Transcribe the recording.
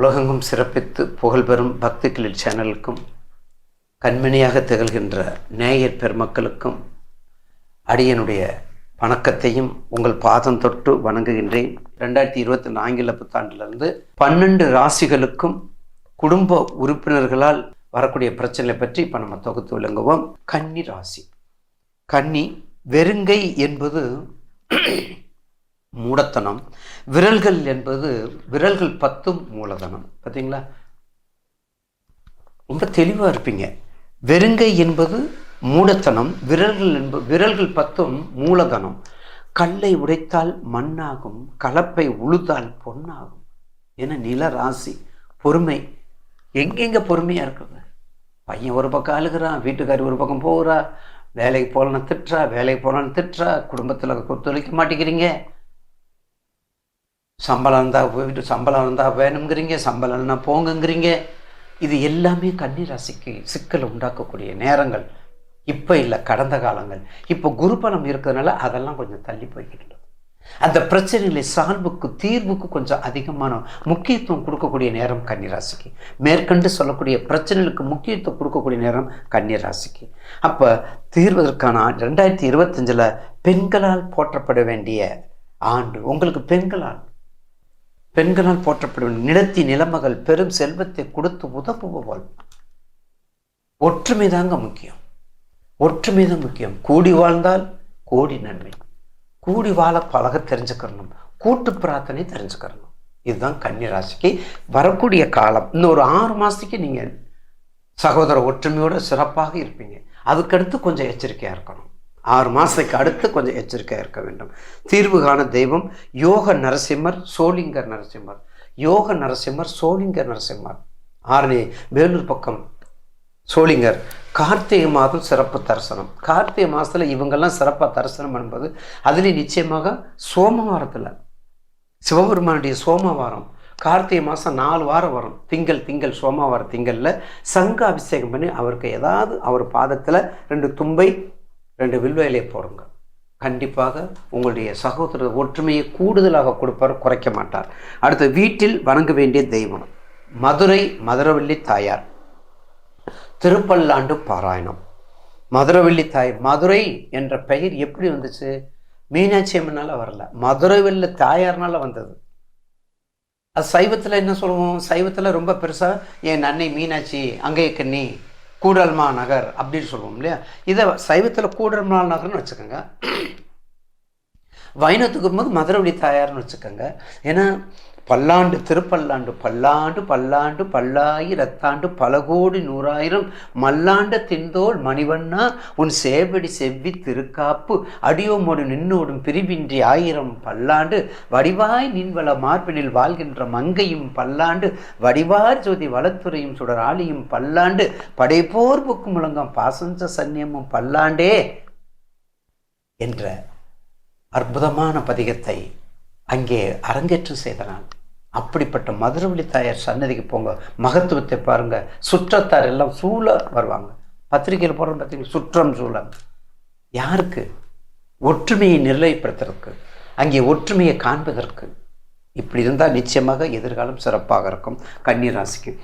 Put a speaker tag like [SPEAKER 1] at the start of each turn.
[SPEAKER 1] உலகெங்கும் சிறப்பித்து புகழ்பெறும் பக்திகளில் சேனலுக்கும் கண்மணியாக திகழ்கின்ற நேயர் பெருமக்களுக்கும் அடியனுடைய வணக்கத்தையும் உங்கள் பாதம் தொட்டு வணங்குகின்றேன். ரெண்டாயிரத்தி இருபத்தி நான்கில் புத்தாண்டிலிருந்து பன்னெண்டு ராசிகளுக்கும் குடும்ப உறுப்பினர்களால் வரக்கூடிய பிரச்சனை பற்றி இப்போ நம்ம தொகுத்து விளங்குவோம். கன்னி ராசி. கன்னி வெறுங்கை என்பது மூடத்தனம். விரல்கள் என்பது விரல்கள் பத்தும் மூலதனம். பார்த்தீங்களா ரொம்ப தெளிவாக இருப்பீங்க. வெறுங்கை என்பது மூடத்தனம் விரல்கள் என்பது விரல்கள் பத்தும் மூலதனம். கல்லை உடைத்தால் மண்ணாகும் கலப்பை உழுதால் பொன்னாகும் என நில ராசி. பொறுமை. எங்கெங்க பொறுமையாக இருக்குது பையன் ஒரு பக்கம் அழுகிறான் வீட்டுக்காரி ஒரு பக்கம் போகிறா வேலைக்கு போகலன்னு திட்டுறா வேலைக்கு போகலன்னு திட்டுறா குடும்பத்தில் ஒத்துழைக்க மாட்டேங்கிறீங்க. சம்பளம் இருந்தால் போயிட்டு சம்பளம் இருந்தால் வேணுங்கிறீங்க சம்பளம் இல்லைன்னா போங்கங்கிறீங்க. இது எல்லாமே கன்னி ராசிக்கு சிக்கல் உண்டாக்கக்கூடிய நேரங்கள். இப்போ இல்லை கடந்த காலங்கள். இப்போ குருபலம் இருக்கிறதுனால அதெல்லாம் கொஞ்சம் தள்ளி போய்கிட்டு. அந்த பிரச்சனைகளை சால்வுக்கு தீர்வுக்கு கொஞ்சம் அதிகமான முக்கியத்துவம் கொடுக்கக்கூடிய நேரம் கன்னிராசிக்கு மேற்கண்டு சொல்லக்கூடிய பிரச்சனைகளுக்கு முக்கியத்துவம் கொடுக்கக்கூடிய நேரம் கன்னிராசிக்கு அப்போ தீர்வதற்கான ரெண்டாயிரத்தி இருபத்தஞ்சில் பெண்களால் போற்றப்பட வேண்டிய ஆண்டு உங்களுக்கு பெண்களால் பெண்களால் போற்றப்படும் நிலத்தி நிலமகள் பெரும் செல்வத்தை கொடுத்து உதவுபவள். ஒற்றுமை தாங்க முக்கியம். ஒற்றுமை தான் முக்கியம். கூடி வாழ்ந்தால் கோடி நன்மை. கூடி வாழ பழக தெரிஞ்சுக்கிறணும் கூட்டு பிரார்த்தனை தெரிஞ்சுக்கிறணும் இதுதான் கன்னி ராசிக்கு வரக்கூடிய காலம். இன்னும் ஒரு ஆறு மாதத்துக்கு நீங்கள் சகோதர ஒற்றுமையோடு சிறப்பாக இருப்பீங்க. அதுக்கடுத்து கொஞ்சம் எச்சரிக்கையாக இருக்கணும். ஆறு மாதத்துக்கு அடுத்து கொஞ்சம் எச்சரிக்கையாக இருக்க வேண்டும். தீர்வு காண தெய்வம் யோக நரசிம்மர் சோளிங்கர் நரசிம்மர். யோக நரசிம்மர் சோளிங்கர் நரசிம்மர். ஆரணி வேலூர் பக்கம் சோளிங்கர். கார்த்திகை மாதம் சிறப்பு தரிசனம். கார்த்திகை மாதத்தில் இவங்கெல்லாம் சிறப்பாக தரிசனம் என்பது அதுலேயும் நிச்சயமாக சோமவாரத்தில். சிவபெருமானுடைய சோமவாரம். கார்த்திகை மாதம் நாலு வாரம் வரும். திங்கள் திங்கள் சோமவார திங்களில் சங்க அபிஷேகம் பண்ணி அவருக்கு ஏதாவது அவர் பாதத்தில் ரெண்டு தும்பை ரெண்டு வில்வேலையை போடுங்க. கண்டிப்பாக உங்களுடைய சகோதர ஒற்றுமையை கூடுதலாக கொடுப்பார் குறைக்க மாட்டார். அடுத்து வீட்டில் வணங்க வேண்டிய தெய்வம். மதுரை மதுரவள்ளி தாயார். திருப்பல்லாண்டு பாராயணம். மதுரவள்ளி தாய் மதுரை என்ற பெயர் எப்படி வந்துச்சு? மீனாட்சி அம்மனால் வரல. மதுரைவெல்ல தாயார்னால வந்தது. அது சைவத்தில் என்ன சொல்லுவோம்? சைவத்தில் ரொம்ப பெருசாக என் அன்னை மீனாட்சி அங்கே கண்ணி. கூடல்மா நகர் அப்படின்னு சொல்லுவோம் இல்லையா? இதை சைவத்தில் கூடல்மா நகர்னு வச்சுக்கோங்க. வைணத்துக்கு போது மதுரவழி தாயார்னு வச்சுக்கோங்க. ஏன்னா பல்லாண்டு திருப்பல்லாண்டு பல்லாண்டு பல்லாண்டு பல்லாயிரத்தாண்டு பல கோடி நூறாயிரம் மல்லாண்ட திந்தோல் மணிவண்ணா உன் சேவடி செவ்வி திருக்காப்பு அடியோமோடு நின்னோடும் பிரிவின்றி ஆயிரம் பல்லாண்டு வடிவாய் நின்வள மார்பினில் வாழ்கின்ற மங்கையும் பல்லாண்டு வடிவார் ஜோதி வளத்துறையும் சுடர் ஆளியும் பல்லாண்டு படைப்போர் புக்கும் முழங்கம் பாசஞ்ச சன்னியமும் பல்லாண்டே என்ற அற்புதமான பதிகத்தை அங்கே அரங்கேற்றம் செய்தனான். அப்படிப்பட்ட மதுரவழி தாயார் சன்னதிக்கு போங்க. மகத்துவத்தை பாருங்க. சுற்றத்தார் எல்லாம் சூழ வருவாங்க. பத்திரிகையில் போகிறோம் பார்த்தீங்கன்னா சுற்றம் சூழல் யாருக்கு? ஒற்றுமையை நிர்ணயப்படுத்துறதுக்கு. அங்கே ஒற்றுமையை காண்பதற்கு. இப்படி இருந்தால் நிச்சயமாக எதிர்காலம் சிறப்பாக இருக்கும். கன்னிராசிக்கு.